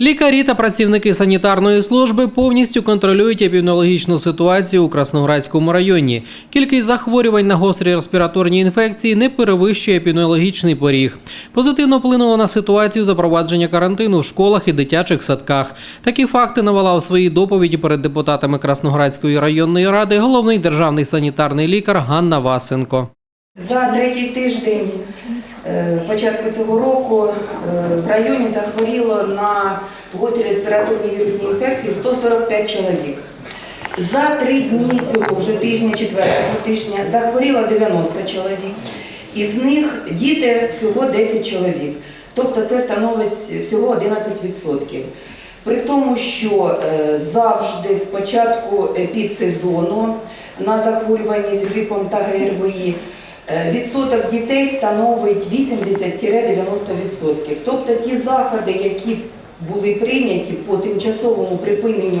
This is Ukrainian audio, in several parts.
Лікарі та працівники санітарної служби повністю контролюють епідеміологічну ситуацію у Красноградському районі. Кількість захворювань на гострі респіраторні інфекції не перевищує епідеміологічний поріг. Позитивно вплинуло на ситуацію запровадження карантину в школах і дитячих садках. Такі факти навела у своїй доповіді перед депутатами Красноградської районної ради головний державний санітарний лікар Ганна Васенко. За третій тиждень початку цього року е, в районі захворіло на гострі респіраторні вірусні інфекції 145 чоловік. За три дні цього вже тижня, четвертого тижня, захворіло 90 чоловік. Із них діти всього 10 чоловік. Тобто це становить всього 11%. При тому, що е, завжди з початку епідсезону на захворюванні з грипом та ГРВІ е, відсоток дітей становить 80-90%. Тобто ті заходи, які були прийняті по тимчасовому припиненню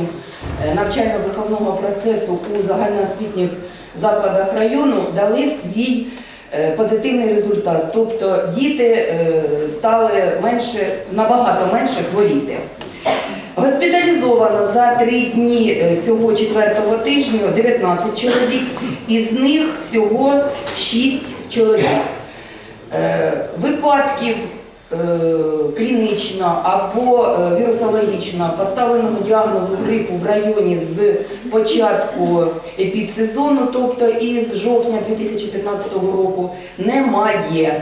е, навчально-виховного процесу у загальноосвітніх закладах району, дали свій е, позитивний результат. Тобто діти е, стали менше, набагато менше хворіти. Госпіталізовано за три дні е, цього четвертого тижня 19 чоловік, із них всього 6 чоловік. Е, Випадків е, клінічно або е, вірусологічно поставленого діагнозу грипу в районі з початку епідсезону, тобто із жовтня 2015 року, немає.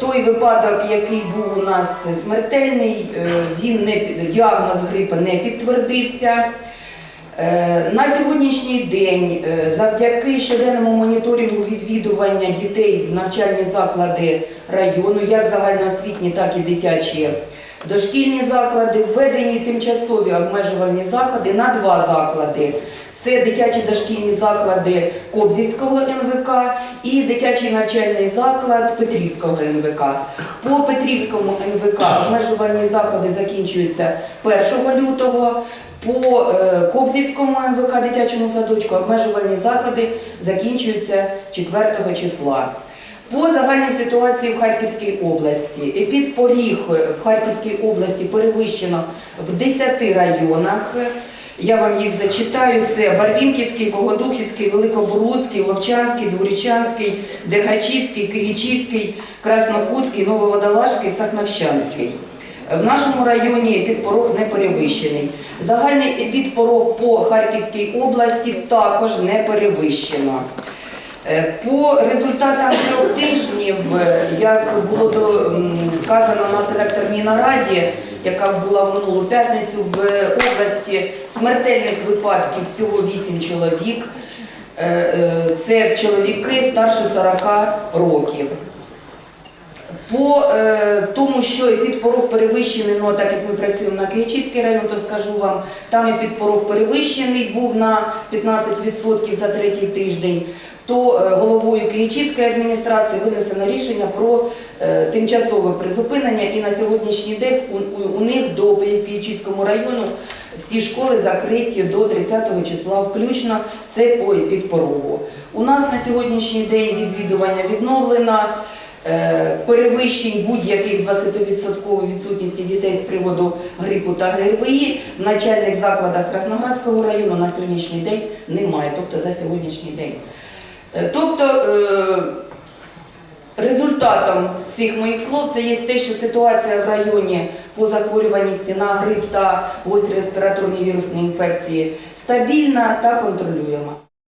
Той випадок, який був у нас смертельний, він не діагноз грипа не підтвердився. Е, На сьогоднішній день, е, завдяки щоденному моніторингу відвідування дітей в навчальні заклади району, як загальноосвітні, так і дитячі дошкільні заклади, введені тимчасові обмежувальні заходи на два заклади. Це дитячі дошкільні заклади Кобзівського НВК і дитячий навчальний заклад Петрівського НВК. По Петрівському НВК обмежувальні заходи закінчуються 1 лютого. По е, Кобзівському НВК дитячому садочку обмежувальні заходи закінчуються 4 числа. По загальній ситуації в Харківській області епідпоріг в Харківській області перевищено в 10 районах. Я вам їх зачитаю. Це Барвінківський, Богодухівський, Великобурлуцький, Вовчанський, Дворічанський, Дергачівський, Київчівський, Краснокутський, Нововодолажський, Сахновщанський. В нашому районі епідпорог не перевищений. Загальний епідпорог по Харківській області також не перевищено. Е, По результатам трьох тижнів, як було сказано на селекторній нараді, яка була в минулу п'ятницю в області, смертельних випадків всього 8 чоловік. Е, е, Це чоловіки старше 40 років. По е, тому, що і епідпорог перевищений, ну так як ми працюємо на Київчівський район, то скажу вам, там епідпорог перевищений був на 15% за третій тиждень, то е, головою Київчівської адміністрації винесено рішення про е, тимчасове призупинення і на сьогоднішній день у, у, у них до Київчівському району всі школи закриті до 30 числа включно, це по епідпорогу. У нас на сьогоднішній день відвідування відновлено. Е, перевищень будь-яких 20% відсутності дітей з приводу грипу та ГРВІ в начальних закладах Красноградського району на сьогоднішній день немає, тобто за сьогоднішній день. Е, Тобто е, результатом всіх моїх слов це є те, що ситуація в районі по захворюваності на грип та гострі респіраторні вірусні інфекції стабільна та контролюєма.